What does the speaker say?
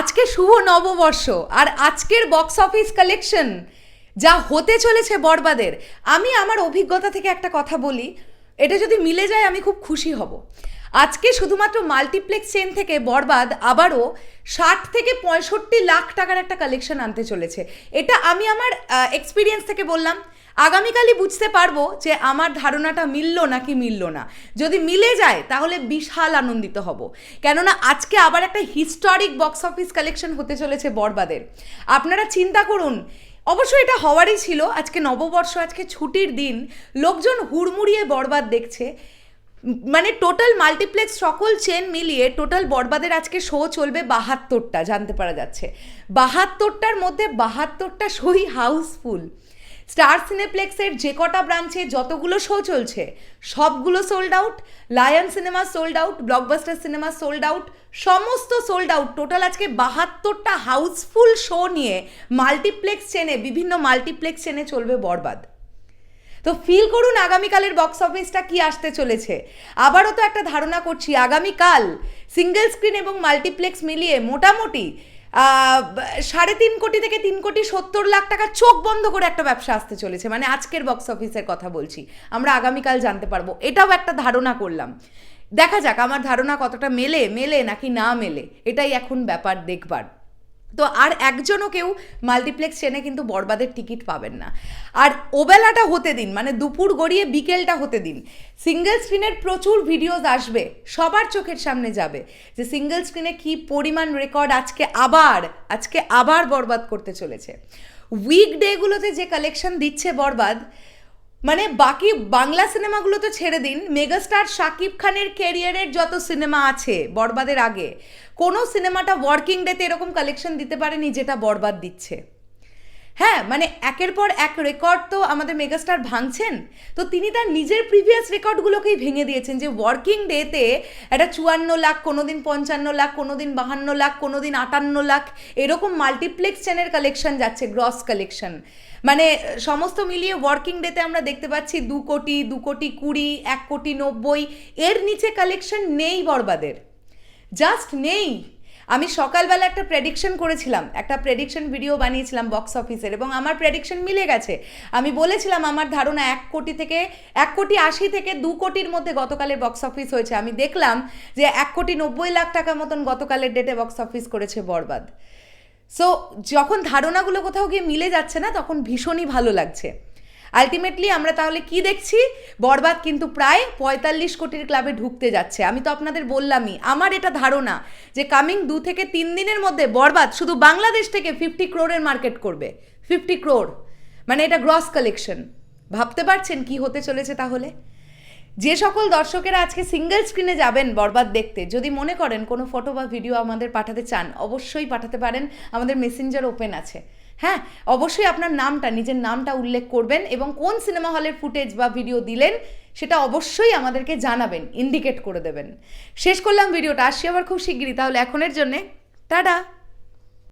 আজকে শুভ নববর্ষ আর আজকের বক্স অফিস কালেকশন যা হতে চলেছে বরবাদের। আমি আমার অভিজ্ঞতা থেকে একটা কথা বলি, এটা যদি মিলে যায় আমি খুব খুশি হব। আজকে শুধুমাত্র মাল্টিপ্লেক্স চেন থেকে বরবাদ আবারও ষাট থেকে পঁয়ষট্টি লাখ টাকার একটা কালেকশন আনতে চলেছে। এটা আমি আমার এক্সপিরিয়েন্স থেকে বললাম। আগামীকালই বুঝতে পারব যে আমার ধারণাটা মিলল নাকি মিলল না। যদি মিলে যায়, তাহলে বিশাল আনন্দিত হব। কেননা আজকে আবার একটা হিস্টোরিক বক্স অফিস কালেকশন হতে চলেছে বরবাদের। আপনারা চিন্তা করুন অবশ্যই এটা হওয়ারই ছিল। আজকে নববর্ষ, আজকে ছুটির দিন, লোকজন হুড়মুড়িয়ে বরবাদ দেখছে। মানে টোটাল মাল্টিপ্লেক্স সকল চেন মিলিয়ে টোটাল বরবাদের আজকে শো চলবে বাহাত্তরটা, জানতে পারা যাচ্ছে। বাহাত্তরটার মধ্যে বাহাত্তরটা শোই হাউসফুল স্টার সিনেপ্লেক্সের যে কটা ব্রাঞ্চে যতগুলো শো চলছে, সবগুলো sold out lion cinema sold out blockbuster cinema sold out সমস্ত সোল্ড আউট টোটাল আজকে বাহাত্তরটা হাউসফুল শো নিয়ে মাল্টিপ্লেক্স চেনে বিভিন্ন মাল্টিপ্লেক্স চেনে চলবে বরবাদ। তো ফিল করুন আগামীকালের বক্স অফিসটা কি আসতে চলেছে। আবারও তো একটা ধারণা করছি, আগামীকাল সিঙ্গেল স্ক্রিন এবং মাল্টিপ্লেক্স মিলিয়ে মোটামুটি সাড়ে তিন কোটি থেকে তিন কোটি সত্তর লাখ টাকা চোখ বন্ধ করে একটা ব্যবসা আসতে চলেছে মানে আজকের বক্স অফিসের কথা বলছি। আমরা আগামীকাল জানতে পারব, এটাও একটা ধারণা করলাম। দেখা যাক, আমার ধারণা কতটা মেলে মেলে নাকি না মেলে, এটাই এখন ব্যাপার দেখবার। তো আর একজনও কেউ মাল্টিপ্লেক্স চেনে কিন্তু বরবাদের টিকিট পাবেন না। আর ওবেলাটা হতে দিন মানে দুপুর গড়িয়ে বিকেলটা হতে দিন। সিঙ্গেল স্ক্রিনের প্রচুর ভিডিওস আসবে, সবার চোখের সামনে যাবে যে সিঙ্গেল স্ক্রিনে কি পরিমাণ রেকর্ড আজকে আবার আজকে আবার বরবাদ করতে চলেছে। উইকডেগুলোতে যে কালেকশন দিচ্ছে বরবাদ মানে বাকি বাংলা সিনেমাগুলো তো ছেড়ে দিন। মেগাস্টার শাকিব খানের ক্যারিয়ারের যত সিনেমা আছে বরবাদের আগে, কোনো সিনেমাটা ওয়ার্কিং ডেতে এরকম কালেকশন দিতে পারেনি যেটা বরবাদ দিচ্ছে। হ্যাঁ মানে একের পর এক রেকর্ড তো আমাদের মেগাস্টার ভাঙছেন। তো তিনি তার নিজের প্রিভিয়াস রেকর্ডগুলোকেই ভেঙে দিয়েছেন যে ওয়ার্কিং ডেতে একটা চুয়ান্ন লাখ কোনো দিন পঞ্চান্ন লাখ কোনো দিন বাহান্ন লাখ কোনো দিন আটান্ন লাখ এরকম মাল্টিপ্লেক্স চ্যানেল কালেকশন যাচ্ছে গ্রস কালেকশন মানে সমস্ত মিলিয়ে ওয়ার্কিং ডেতে আমরা দেখতে পাচ্ছি দু কোটি দু কোটি কুড়ি, এক কোটি নব্বই, এর নিচে কালেকশন নেই বরবাদের। জাস্ট নেই। আমি সকালবেলা একটা প্রেডিকশন করেছিলাম। একটা প্রেডিকশন ভিডিও বানিয়েছিলাম বক্স অফিসের এবং আমার প্রেডিকশন মিলে গেছে। আমি বলেছিলাম আমার ধারণা এক কোটি থেকে, এক কোটি আশি থেকে দু কোটির মধ্যে গতকালের বক্স অফিস হয়েছে। আমি দেখলাম যে এক কোটি নব্বই লাখ টাকা মতন গতকালের ডেটে বক্স অফিস করেছে বরবাদ। সো যখন ধারণাগুলো কোথাও গিয়ে মিলে যাচ্ছে না, তখন ভীষণই ভালো লাগছে। আলটিমেটলি আমরা তাহলে কি দেখছি? বরবাদ কিন্তু প্রায় পঁয়তাল্লিশ কোটির ক্লাবে ঢুকতে যাচ্ছে। আমি তো আপনাদের বললামই, আমার এটা ধারণা যে কামিং দু থেকে তিন দিনের মধ্যে বরবাদ, শুধু বাংলাদেশ থেকে ফিফটি ক্রোরের মার্কেট করবে। ফিফটি ক্রোর মানে এটা গ্রস কালেকশন ভাবতে পারছেন কি হতে চলেছে তাহলে? যে সকল দর্শকেরা আজকে সিঙ্গেল স্ক্রিনে যাবেন বরবাদ দেখতে, যদি মনে করেন কোনো ফটো বা ভিডিও আমাদের পাঠাতে চান, অবশ্যই পাঠাতে পারেন। আমাদের মেসেঞ্জার ওপেন আছে। হ্যাঁ অবশ্যই আপনার নামটা, নিজের নামটা উল্লেখ করবেন এবং কোন সিনেমা হলের ফুটেজ বা ভিডিও দিলেন সেটা অবশ্যই আমাদেরকে জানাবেন ইন্ডিকেট করে দেবেন। শেষ করলাম ভিডিওটা আসি আবার খুব শিগগিরই, তাহলে এখনের জন্যে, টাটা!